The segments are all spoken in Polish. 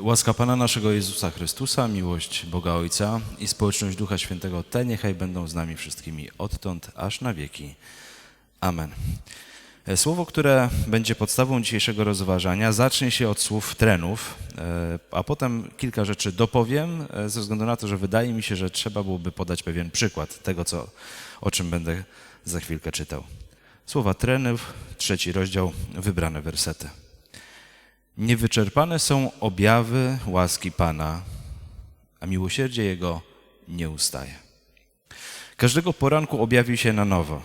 Łaska Pana naszego Jezusa Chrystusa, miłość Boga Ojca i społeczność Ducha Świętego, te niechaj będą z nami wszystkimi odtąd aż na wieki. Amen. E, Słowo, które będzie podstawą dzisiejszego rozważania, zacznie się od słów trenów, e, a potem kilka rzeczy dopowiem, e, ze względu na to, że wydaje mi się, że trzeba byłoby podać pewien przykład tego, co, o czym będę za chwilkę czytał. Słowa trenów, trzeci rozdział, wybrane wersety. Niewyczerpane są objawy łaski Pana, a miłosierdzie Jego nie ustaje. Każdego poranku objawi się na nowo.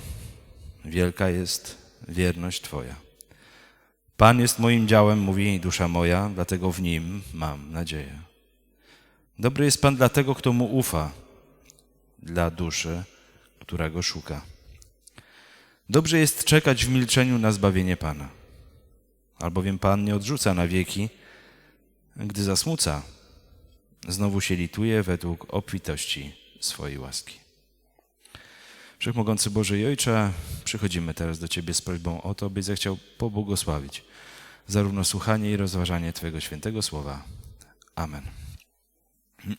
Wielka jest wierność Twoja. Pan jest moim działem, mówi dusza moja, dlatego w Nim mam nadzieję. Dobry jest Pan dla tego, kto Mu ufa, dla duszy, która Go szuka. Dobrze jest czekać w milczeniu na zbawienie Pana albowiem Pan nie odrzuca na wieki, gdy zasmuca, znowu się lituje według obfitości swojej łaski. Wszechmogący Boże i Ojcze, przychodzimy teraz do Ciebie z prośbą o to, byś zechciał pobłogosławić zarówno słuchanie i rozważanie Twojego świętego słowa. Amen.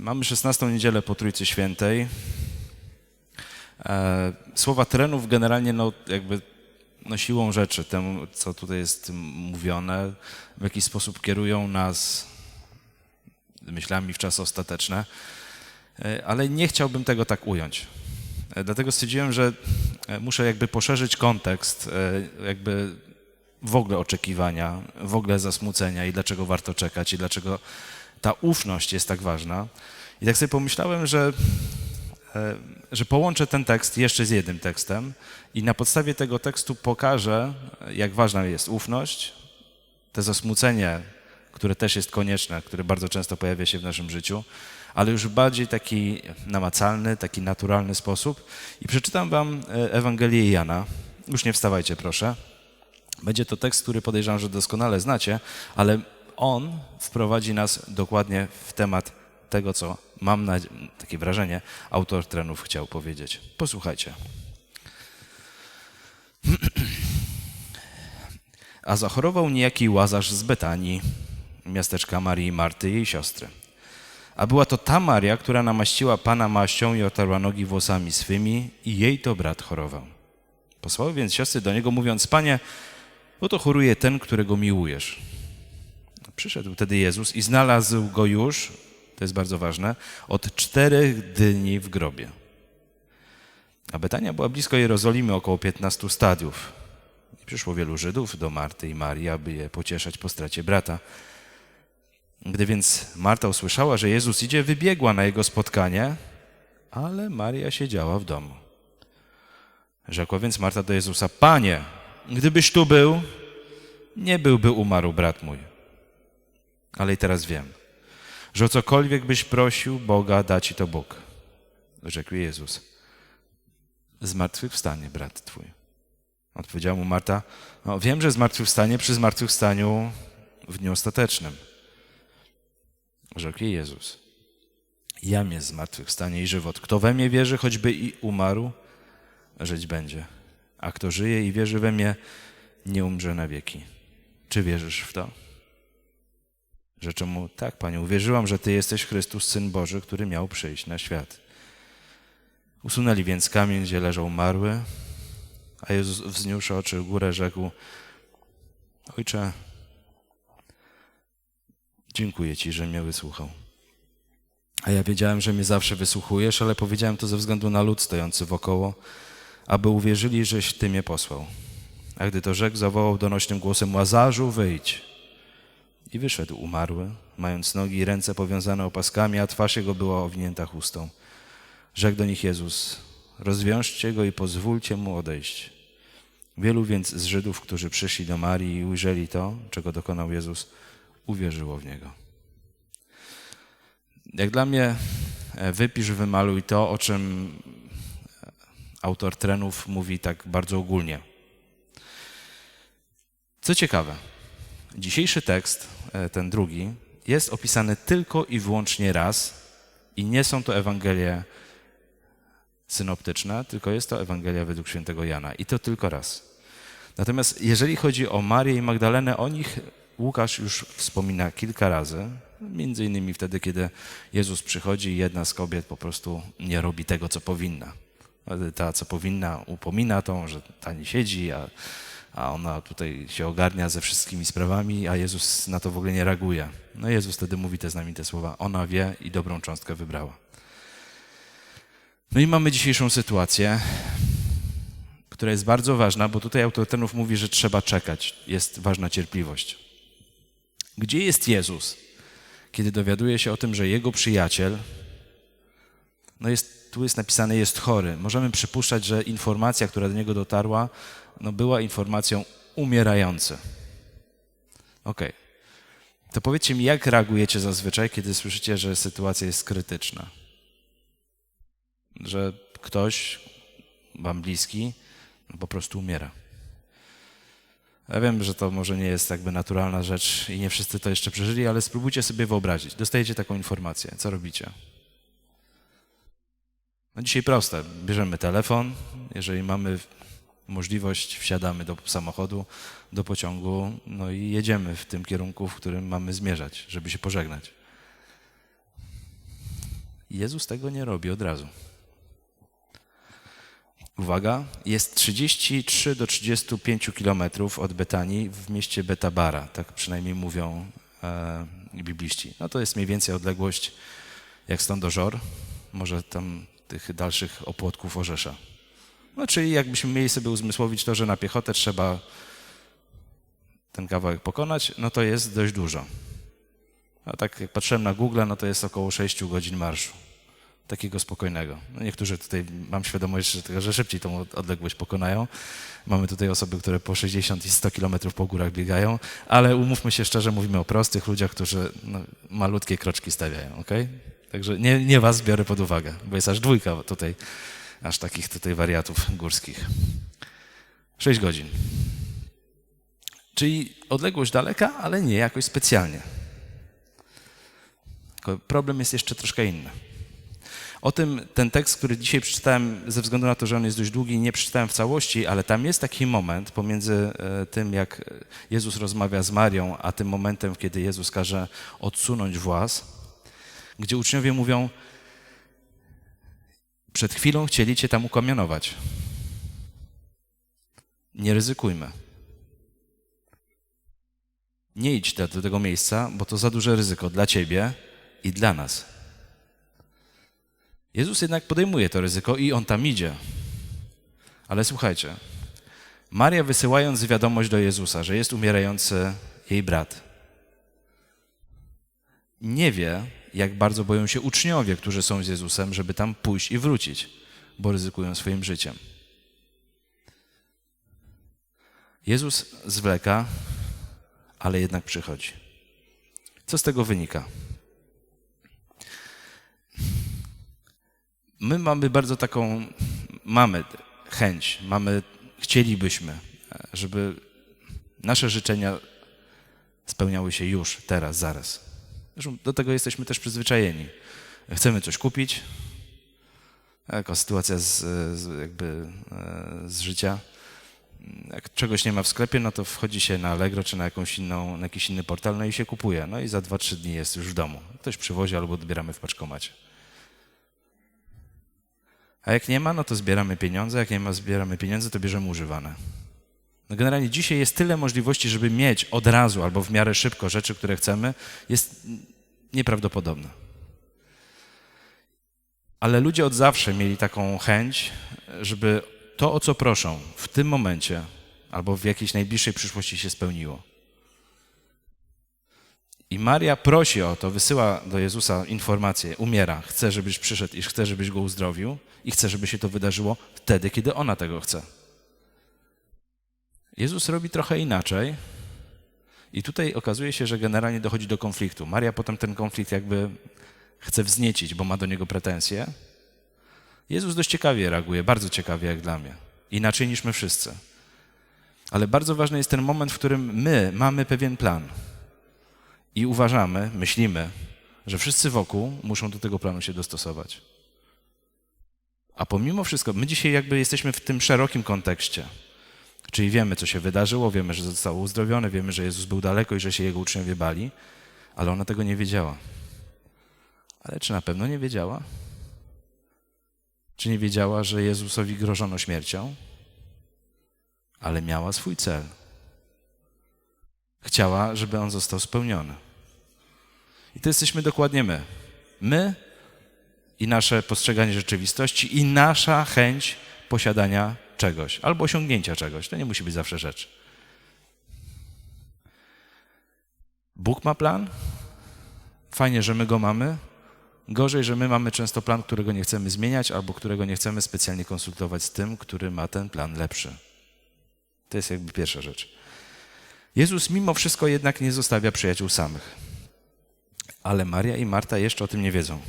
Mamy 16 niedzielę po Trójcy Świętej. E, Słowa trenów generalnie no, jakby no, siłą rzeczy, temu co tutaj jest mówione, w jakiś sposób kierują nas myślami w czasy ostateczne, E, ale nie chciałbym tego tak ująć. E, Dlatego stwierdziłem, że muszę jakby poszerzyć kontekst, jakby w ogóle oczekiwania, w ogóle zasmucenia i dlaczego warto czekać i dlaczego ta ufność jest tak ważna. I tak sobie pomyślałem, że że połączę ten tekst jeszcze z jednym tekstem i na podstawie tego tekstu pokażę, jak ważna jest ufność, to zasmucenie, które też jest konieczne, które bardzo często pojawia się w naszym życiu, ale już w bardziej taki namacalny, taki naturalny sposób. I przeczytam wam e, Ewangelię Jana. Już nie wstawajcie, proszę. Będzie to tekst, który podejrzewam, że doskonale znacie, ale on wprowadzi nas dokładnie w temat tego, co mam na, takie wrażenie, autor trenów chciał powiedzieć. Posłuchajcie. A zachorował niejaki Łazarz z Betanii, miasteczka Marii Marty, jej siostry. A była to ta Maria, która namaściła Pana maścią i otarła nogi włosami swymi i jej to brat chorował. Posłały więc siostry do niego, mówiąc, Panie, oto choruje ten, którego miłujesz. Przyszedł wtedy Jezus i znalazł go już, to jest bardzo ważne, od czterech dni w grobie. A Betania była blisko Jerozolimy, około 15 stadiów. Przyszło wielu Żydów do Marty i Marii, aby je pocieszać po stracie brata. Gdy więc Marta usłyszała, że Jezus idzie, wybiegła na jego spotkanie, ale Maria siedziała w domu. Rzekła więc Marta do Jezusa, Panie, gdybyś tu był, nie byłby umarł brat mój. Ale i teraz wiem, że o cokolwiek byś prosił Boga, da ci to Bóg. Rzekł Jezus. Zmartwychwstanie brat twój. Odpowiedziała mu Marta, no, wiem, że zmartwychwstanie przy zmartwychwstaniu w dniu ostatecznym. Rzekł jej Jezus. Jam jest zmartwychwstanie i żywot. Kto we mnie wierzy, choćby i umarł, żyć będzie. A kto żyje i wierzy we mnie, nie umrze na wieki. Czy wierzysz w to? Rzeczą mu, tak, Panie, uwierzyłam, że Ty jesteś Chrystus, Syn Boży, który miał przyjść na świat. Usunęli więc kamień, gdzie leżał marły, a Jezus wzniósł oczy w górę, rzekł, Ojcze, dziękuję Ci, że mnie wysłuchał. A ja wiedziałem, że mnie zawsze wysłuchujesz, ale powiedziałem to ze względu na lud stojący wokoło, aby uwierzyli, żeś Ty mnie posłał. A gdy to rzekł, zawołał donośnym głosem, Łazarzu, wyjdź. I wyszedł umarły, mając nogi i ręce powiązane opaskami, a twarz jego była owinięta chustą. Rzekł do nich Jezus, rozwiążcie go i pozwólcie mu odejść. Wielu więc z Żydów, którzy przyszli do Marii i ujrzeli to, czego dokonał Jezus, uwierzyło w Niego. Jak dla mnie e, wypisz, wymaluj to, o czym e, autor trenów mówi tak bardzo ogólnie. Co ciekawe, Dzisiejszy tekst, e, ten drugi, jest opisany tylko i wyłącznie raz i nie są to Ewangelie synoptyczne, tylko jest to Ewangelia według świętego Jana i to tylko raz. Natomiast jeżeli chodzi o Marię i Magdalenę, o nich Łukasz już wspomina kilka razy. Między innymi wtedy, kiedy Jezus przychodzi i jedna z kobiet po prostu nie robi tego, co powinna. Ta, co powinna, upomina tą, że ta nie siedzi, a, a ona tutaj się ogarnia ze wszystkimi sprawami, a Jezus na to w ogóle nie reaguje. No Jezus wtedy mówi te znamite słowa, ona wie i dobrą cząstkę wybrała. No i mamy dzisiejszą sytuację, która jest bardzo ważna, bo tutaj autorytenów mówi, że trzeba czekać, jest ważna cierpliwość. Gdzie jest Jezus, kiedy dowiaduje się o tym, że jego przyjaciel, no jest, tu jest napisane, jest chory. Możemy przypuszczać, że informacja, która do niego dotarła, no była informacją umierający. Okej. Okay. To powiedzcie mi, jak reagujecie zazwyczaj, kiedy słyszycie, że sytuacja jest krytyczna? Że ktoś, wam bliski, no po prostu umiera. Ja wiem, że to może nie jest jakby naturalna rzecz i nie wszyscy to jeszcze przeżyli, ale spróbujcie sobie wyobrazić. Dostajecie taką informację. Co robicie? No dzisiaj proste. Bierzemy telefon. Jeżeli mamy możliwość, wsiadamy do samochodu, do pociągu, no i jedziemy w tym kierunku, w którym mamy zmierzać, żeby się pożegnać. Jezus tego nie robi od razu. Uwaga, jest 33 do 35 kilometrów od Betanii w mieście Betabara, tak przynajmniej mówią e, bibliści. No to jest mniej więcej odległość jak stąd do Żor, może tam tych dalszych opłotków Orzesza. No czyli jakbyśmy mieli sobie uzmysłowić to, że na piechotę trzeba ten kawałek pokonać, no to jest dość dużo. A tak jak patrzyłem na Google, no to jest około 6 godzin marszu takiego spokojnego. No niektórzy tutaj, mam świadomość, że, że szybciej tą odległość pokonają. Mamy tutaj osoby, które po 60 i 100 kilometrów po górach biegają, ale umówmy się szczerze, mówimy o prostych ludziach, którzy no, malutkie kroczki stawiają, ok? Także nie, nie was biorę pod uwagę, bo jest aż dwójka tutaj, aż takich tutaj wariatów górskich. 6 godzin. Czyli odległość daleka, ale nie jakoś specjalnie. Problem jest jeszcze troszkę inny. O tym ten tekst, który dzisiaj przeczytałem, ze względu na to, że on jest dość długi, nie przeczytałem w całości, ale tam jest taki moment pomiędzy e, tym, jak Jezus rozmawia z Marią, a tym momentem, kiedy Jezus każe odsunąć włas, gdzie uczniowie mówią, przed chwilą chcieli cię tam ukamionować. Nie ryzykujmy. Nie idź do tego miejsca, bo to za duże ryzyko dla ciebie i dla nas. Jezus jednak podejmuje to ryzyko i on tam idzie. Ale słuchajcie, Maria wysyłając wiadomość do Jezusa, że jest umierający jej brat, nie wie, jak bardzo boją się uczniowie, którzy są z Jezusem, żeby tam pójść i wrócić, bo ryzykują swoim życiem. Jezus zwleka, ale jednak przychodzi. Co z tego wynika? my mamy bardzo taką, mamy chęć, mamy, chcielibyśmy, żeby nasze życzenia spełniały się już, teraz, zaraz. Zresztą do tego jesteśmy też przyzwyczajeni. Chcemy coś kupić, jako sytuacja z, z, jakby e, z życia. Jak czegoś nie ma w sklepie, no to wchodzi się na Allegro czy na, jakąś inną, na jakiś inny portal, no i się kupuje. No i za 2-3 dni jest już w domu. Ktoś przywozi albo odbieramy w paczkomacie. A jak nie ma, no to zbieramy pieniądze, jak nie ma, zbieramy pieniądze, to bierzemy używane. No generalnie dzisiaj jest tyle możliwości, żeby mieć od razu albo w miarę szybko rzeczy, które chcemy, jest nieprawdopodobne. Ale ludzie od zawsze mieli taką chęć, żeby to, o co proszą, w tym momencie albo w jakiejś najbliższej przyszłości się spełniło. I Maria prosi o to, wysyła do Jezusa informację, umiera, chce, żebyś przyszedł i chce, żebyś go uzdrowił i chce, żeby się to wydarzyło wtedy, kiedy ona tego chce. Jezus robi trochę inaczej i tutaj okazuje się, że generalnie dochodzi do konfliktu. Maria potem ten konflikt jakby chce wzniecić, bo ma do niego pretensje. Jezus dość ciekawie reaguje, bardzo ciekawie jak dla mnie. Inaczej niż my wszyscy. Ale bardzo ważny jest ten moment, w którym my mamy pewien plan i uważamy, myślimy, że wszyscy wokół muszą do tego planu się dostosować. A pomimo wszystko, my dzisiaj jakby jesteśmy w tym szerokim kontekście. Czyli wiemy, co się wydarzyło, wiemy, że zostało uzdrowione, wiemy, że Jezus był daleko i że się jego uczniowie bali, ale ona tego nie wiedziała. Ale czy na pewno nie wiedziała? Czy nie wiedziała, że Jezusowi grożono śmiercią? Ale miała swój cel. Chciała, żeby on został spełniony. I to jesteśmy dokładnie my. My i nasze postrzeganie rzeczywistości i nasza chęć posiadania czegoś albo osiągnięcia czegoś. To nie musi być zawsze rzecz. Bóg ma plan. Fajnie, że my go mamy. Gorzej, że my mamy często plan, którego nie chcemy zmieniać albo którego nie chcemy specjalnie konsultować z tym, który ma ten plan lepszy. To jest jakby pierwsza rzecz. Jezus mimo wszystko jednak nie zostawia przyjaciół samych. Ale Maria i Marta jeszcze o tym nie wiedzą.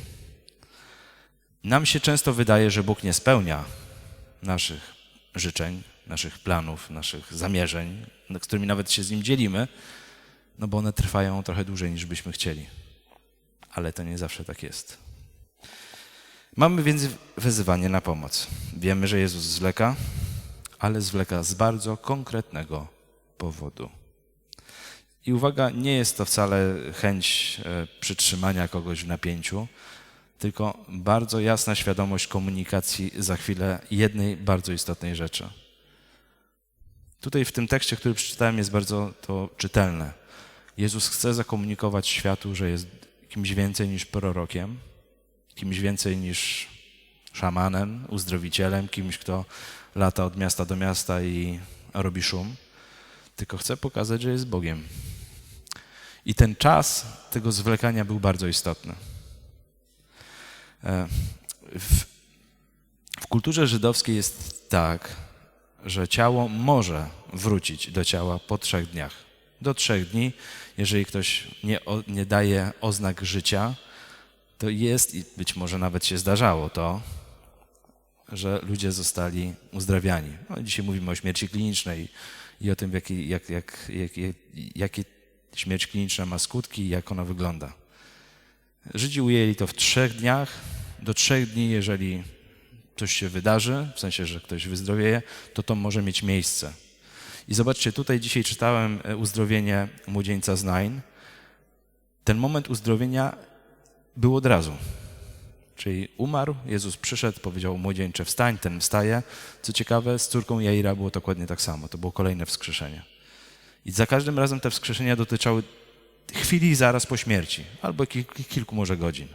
Nam się często wydaje, że Bóg nie spełnia naszych życzeń, naszych planów, naszych zamierzeń, z którymi nawet się z Nim dzielimy, no bo one trwają trochę dłużej niż byśmy chcieli. Ale to nie zawsze tak jest. Mamy więc wezwanie na pomoc. Wiemy, że Jezus zwleka, ale zwleka z bardzo konkretnego powodu. I uwaga, nie jest to wcale chęć e, przytrzymania kogoś w napięciu, tylko bardzo jasna świadomość komunikacji za chwilę jednej bardzo istotnej rzeczy. Tutaj w tym tekście, który przeczytałem, jest bardzo to czytelne. Jezus chce zakomunikować światu, że jest kimś więcej niż prorokiem, kimś więcej niż szamanem, uzdrowicielem, kimś, kto lata od miasta do miasta i robi szum, tylko chce pokazać, że jest Bogiem. I ten czas tego zwlekania był bardzo istotny. E, w, w kulturze żydowskiej jest tak, że ciało może wrócić do ciała po trzech dniach. Do trzech dni, jeżeli ktoś nie, nie daje oznak życia, to jest i być może nawet się zdarzało to, że ludzie zostali uzdrawiani. No, dzisiaj mówimy o śmierci klinicznej i o tym, jakie jak, jak, jak, jakie śmierć kliniczna ma skutki i jak ona wygląda. Żydzi ujęli to w trzech dniach. Do trzech dni, jeżeli coś się wydarzy, w sensie, że ktoś wyzdrowieje, to to może mieć miejsce. I zobaczcie, tutaj dzisiaj czytałem e, uzdrowienie młodzieńca z Nain. Ten moment uzdrowienia był od razu. Czyli umarł, Jezus przyszedł, powiedział młodzieńcze wstań, ten wstaje. Co ciekawe, z córką Jaira było dokładnie tak samo. To było kolejne wskrzeszenie. I za każdym razem te wskrzeszenia dotyczyły chwili zaraz po śmierci, albo kilku może godzin.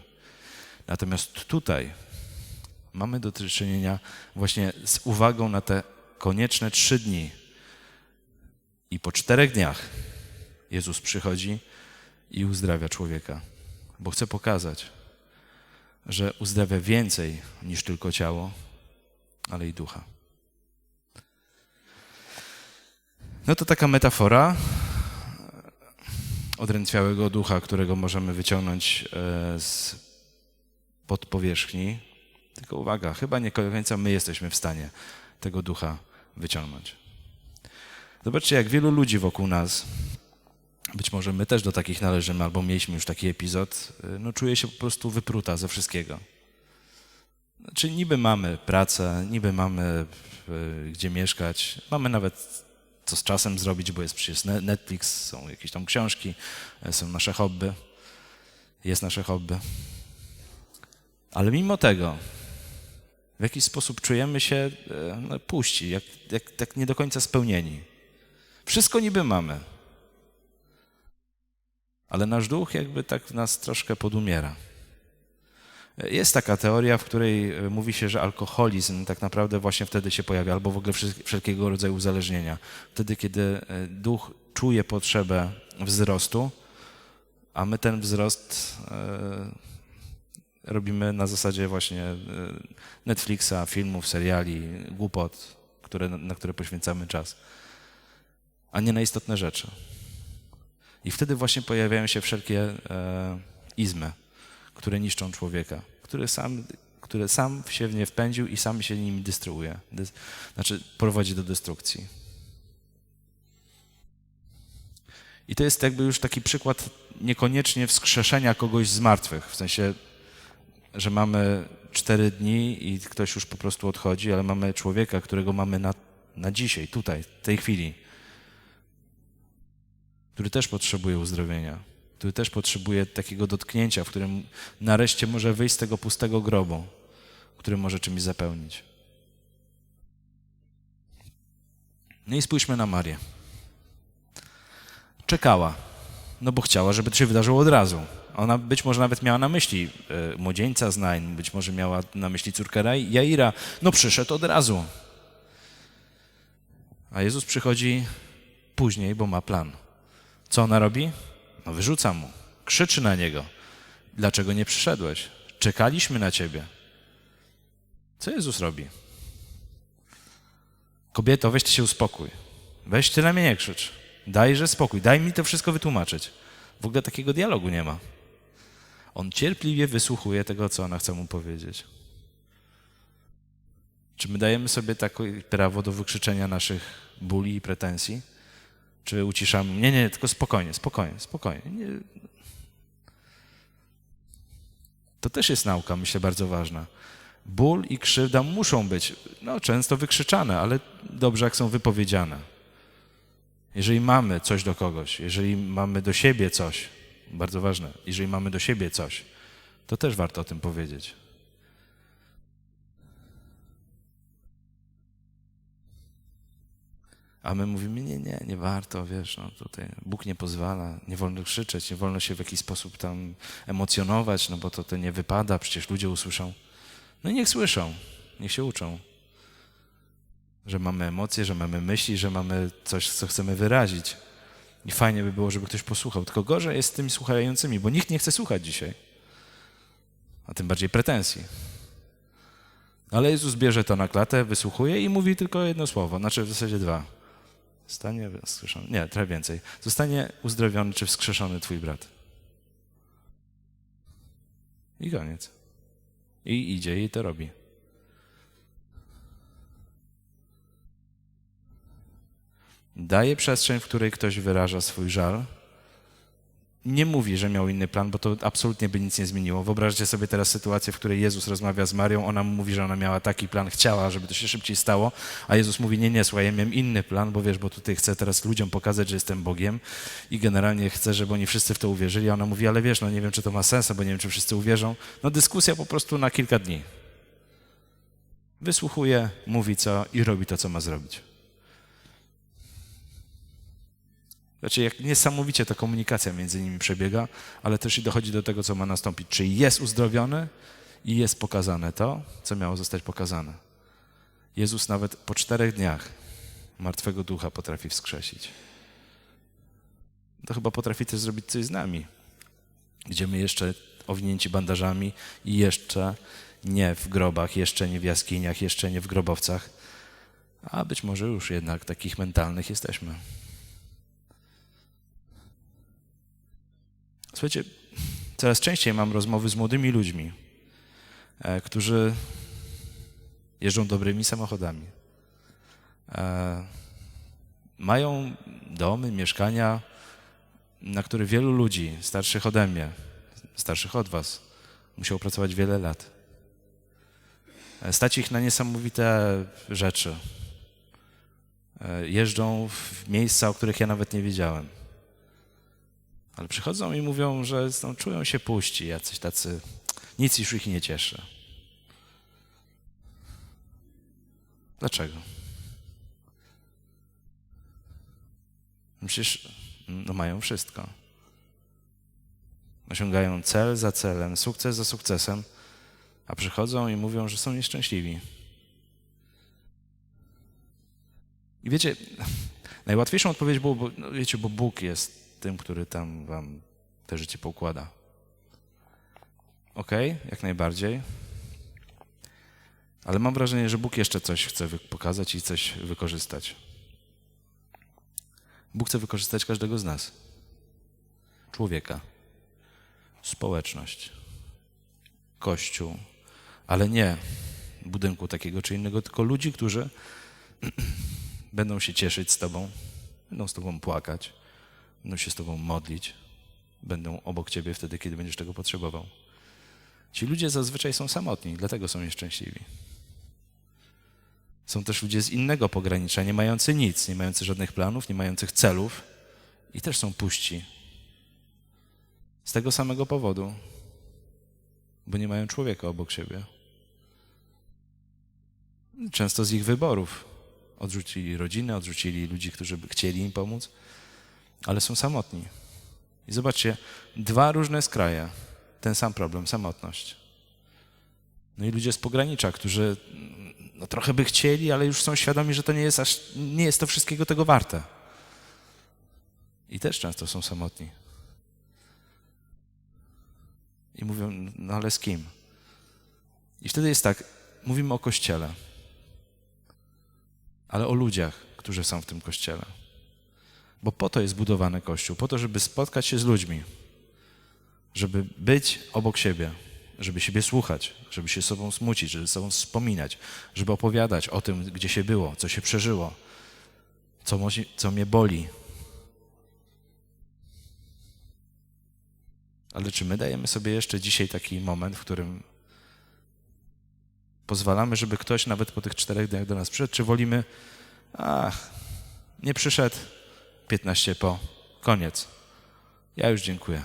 Natomiast tutaj mamy do czynienia właśnie z uwagą na te konieczne trzy dni. I po czterech dniach Jezus przychodzi i uzdrawia człowieka, bo chce pokazać, że uzdrawia więcej niż tylko ciało, ale i ducha. No to taka metafora odrętwiałego ducha, którego możemy wyciągnąć e, z pod powierzchni. Tylko uwaga, chyba nie końca my jesteśmy w stanie tego ducha wyciągnąć. Zobaczcie, jak wielu ludzi wokół nas, być może my też do takich należymy, albo mieliśmy już taki epizod, e, no czuje się po prostu wypruta ze wszystkiego. Znaczy niby mamy pracę, niby mamy e, gdzie mieszkać, mamy nawet co z czasem zrobić, bo jest przecież Netflix, są jakieś tam książki, e, są nasze hobby, jest nasze hobby. Ale mimo tego, w jakiś sposób czujemy się e, no, puści, jak, jak, jak nie do końca spełnieni. Wszystko niby mamy, ale nasz duch jakby tak nas troszkę podumiera. Jest taka teoria, w której e, mówi się, że alkoholizm tak naprawdę właśnie wtedy się pojawia, albo w ogóle wszelkiego rodzaju uzależnienia. Wtedy, kiedy e, duch czuje potrzebę wzrostu, a my ten wzrost e, robimy na zasadzie właśnie Netflixa, filmów, seriali, głupot, które, na które poświęcamy czas, a nie na istotne rzeczy. I wtedy właśnie pojawiają się wszelkie izmy które niszczą człowieka, który sam, który sam się w nie wpędził i sam się nim destruuje, znaczy prowadzi do destrukcji. I to jest jakby już taki przykład niekoniecznie wskrzeszenia kogoś z martwych, w sensie, że mamy cztery dni i ktoś już po prostu odchodzi, ale mamy człowieka, którego mamy na na dzisiaj, tutaj, w tej chwili, który też potrzebuje uzdrowienia, który też potrzebuje takiego dotknięcia, w którym nareszcie może wyjść z tego pustego grobu, który może czymś zapełnić. No i spójrzmy na Marię. Czekała, no bo chciała, żeby to się wydarzyło od razu. Ona być może nawet miała na myśli e, młodzieńca z Nain, być może miała na myśli córkę Raj- Jaira. No przyszedł od razu. A Jezus przychodzi później, bo ma plan. Co ona robi? No wyrzuca mu, krzyczy na niego. Dlaczego nie przyszedłeś? Czekaliśmy na ciebie. Co Jezus robi? Kobieto, weź ty się uspokój. Weź ty na mnie nie krzycz. Dajże spokój, daj mi to wszystko wytłumaczyć. W ogóle takiego dialogu nie ma. On cierpliwie wysłuchuje tego, co ona chce mu powiedzieć. Czy my dajemy sobie takie prawo do wykrzyczenia naszych bóli i pretensji? Czy uciszamy? Nie, nie, tylko spokojnie, spokojnie, spokojnie. Nie. To też jest nauka, myślę, bardzo ważna. Ból i krzywda muszą być no, często wykrzyczane, ale dobrze, jak są wypowiedziane. Jeżeli mamy coś do kogoś, jeżeli mamy do siebie coś, bardzo ważne, jeżeli mamy do siebie coś, to też warto o tym powiedzieć. A my mówimy, nie, nie, nie warto, wiesz, no tutaj Bóg nie pozwala, nie wolno krzyczeć, nie wolno się w jakiś sposób tam emocjonować, no bo to, to nie wypada, przecież ludzie usłyszą. No i niech słyszą, niech się uczą, że mamy emocje, że mamy myśli, że mamy coś, co chcemy wyrazić. I fajnie by było, żeby ktoś posłuchał. Tylko gorzej jest z tymi słuchającymi, bo nikt nie chce słuchać dzisiaj. A tym bardziej pretensji. Ale Jezus bierze to na klatę, wysłuchuje i mówi tylko jedno słowo, znaczy w zasadzie dwa. Zostanie wskrzeszony, nie, trochę więcej. Zostanie uzdrowiony czy wskrzeszony twój brat. I koniec. I idzie i to robi. Daje przestrzeń, w której ktoś wyraża swój żal. Nie mówi, że miał inny plan, bo to absolutnie by nic nie zmieniło. Wyobraźcie sobie teraz sytuację, w której Jezus rozmawia z Marią, ona mu mówi, że ona miała taki plan, chciała, żeby to się szybciej stało, a Jezus mówi, nie, nie, słuchaj, ja miałem inny plan, bo wiesz, bo tutaj chcę teraz ludziom pokazać, że jestem Bogiem i generalnie chcę, żeby oni wszyscy w to uwierzyli, a ona mówi, ale wiesz, no nie wiem, czy to ma sens, bo nie wiem, czy wszyscy uwierzą. No dyskusja po prostu na kilka dni. Wysłuchuje, mówi co i robi to, co ma zrobić. Znaczy, jak niesamowicie ta komunikacja między nimi przebiega, ale też i dochodzi do tego, co ma nastąpić. Czyli jest uzdrowiony i jest pokazane to, co miało zostać pokazane. Jezus nawet po czterech dniach martwego ducha potrafi wskrzesić. To chyba potrafi też zrobić coś z nami, gdzie my jeszcze owinięci bandażami i jeszcze nie w grobach, jeszcze nie w jaskiniach, jeszcze nie w grobowcach, a być może już jednak takich mentalnych jesteśmy. Słuchajcie, coraz częściej mam rozmowy z młodymi ludźmi, e, którzy jeżdżą dobrymi samochodami. E, mają domy, mieszkania, na które wielu ludzi, starszych ode mnie, starszych od Was, musiało pracować wiele lat. E, stać ich na niesamowite rzeczy. Jeżdżą w miejsca, o których ja nawet nie wiedziałem. Ale przychodzą i mówią, że no, czują się puści, jacyś tacy, nic już ich nie cieszy. Dlaczego? Przecież no, mają wszystko. Osiągają cel za celem, sukces za sukcesem, a przychodzą i mówią, że są nieszczęśliwi. I wiecie, najłatwiejszą odpowiedź było, bo, no wiecie, bo Bóg jest tym, który tam wam te życie poukłada. Okay, jak najbardziej. Ale mam wrażenie, że Bóg jeszcze coś chce pokazać i coś wykorzystać. Bóg chce wykorzystać każdego z nas. Człowieka, społeczność, kościół, ale nie budynku takiego czy innego, tylko ludzi, którzy będą się cieszyć z Tobą, będą z Tobą płakać, będą się z Tobą modlić, będą obok Ciebie wtedy, kiedy będziesz tego potrzebował. Ci ludzie zazwyczaj są samotni, dlatego są nieszczęśliwi. Są też ludzie z innego pogranicza, nie mający nic, nie mający żadnych planów, nie mających celów i też są puści. Z tego samego powodu, bo nie mają człowieka obok siebie. Często z ich wyborów. Odrzucili rodzinę, odrzucili ludzi, którzy chcieli im pomóc, ale są samotni. I zobaczcie, dwa różne skraje, ten sam problem, samotność. No i ludzie z pogranicza, którzy no, trochę by chcieli, ale już są świadomi, że to nie jest, aż, nie jest to wszystkiego tego warte. I też często są samotni. I mówią, no ale z kim? I wtedy jest tak, mówimy o Kościele, ale o ludziach, którzy są w tym Kościele. Bo po to jest budowany Kościół, po to, żeby spotkać się z ludźmi, żeby być obok siebie, żeby siebie słuchać, żeby się sobą smucić, żeby sobą wspominać, żeby opowiadać o tym, gdzie się było, co się przeżyło, co, co mnie boli. Ale czy my dajemy sobie jeszcze dzisiaj taki moment, w którym pozwalamy, żeby ktoś nawet po tych czterech dniach do nas przyszedł, czy wolimy, ach, nie przyszedł, 15 po, koniec. Ja już dziękuję.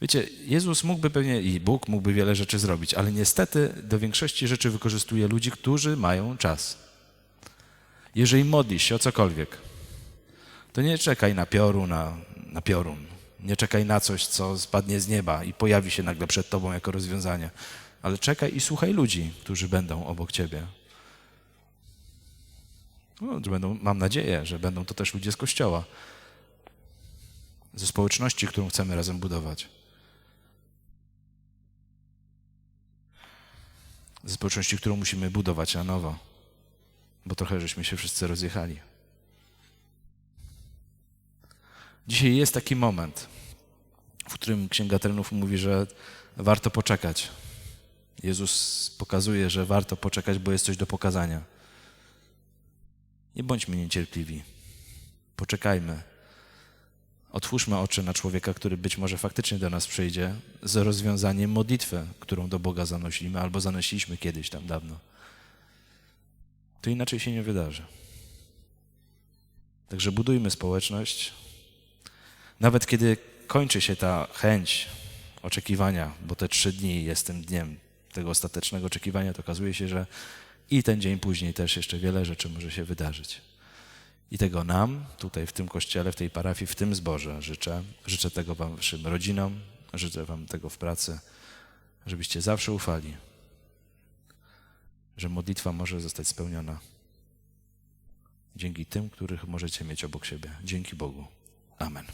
Wiecie, Jezus mógłby pewnie i Bóg mógłby wiele rzeczy zrobić, ale niestety do większości rzeczy wykorzystuje ludzi, którzy mają czas. Jeżeli modlisz się o cokolwiek, to nie czekaj na piorun, na, na piorun. Nie czekaj na coś, co spadnie z nieba i pojawi się nagle przed tobą jako rozwiązanie. Ale czekaj i słuchaj ludzi, którzy będą obok ciebie. No, będą, mam nadzieję, że będą to też ludzie z kościoła, ze społeczności, którą chcemy razem budować. Ze społeczności, którą musimy budować na nowo, bo trochę żeśmy się wszyscy rozjechali. Dzisiaj jest taki moment, w którym Księga Trenów mówi, że warto poczekać. Jezus pokazuje, że warto poczekać, bo jest coś do pokazania. Nie bądźmy niecierpliwi. Poczekajmy. Otwórzmy oczy na człowieka, który być może faktycznie do nas przyjdzie z rozwiązaniem modlitwy, którą do Boga zanosimy albo zanosiliśmy kiedyś tam dawno. To inaczej się nie wydarzy. Także budujmy społeczność. Nawet kiedy kończy się ta chęć oczekiwania, bo te trzy dni jest tym dniem tego ostatecznego oczekiwania, to okazuje się, że i ten dzień później też jeszcze wiele rzeczy może się wydarzyć. I tego nam, tutaj w tym kościele, w tej parafii, w tym zborze życzę. Życzę tego wam, waszym rodzinom, życzę wam tego w pracy, żebyście zawsze ufali, że modlitwa może zostać spełniona dzięki tym, których możecie mieć obok siebie. Dzięki Bogu. Amen.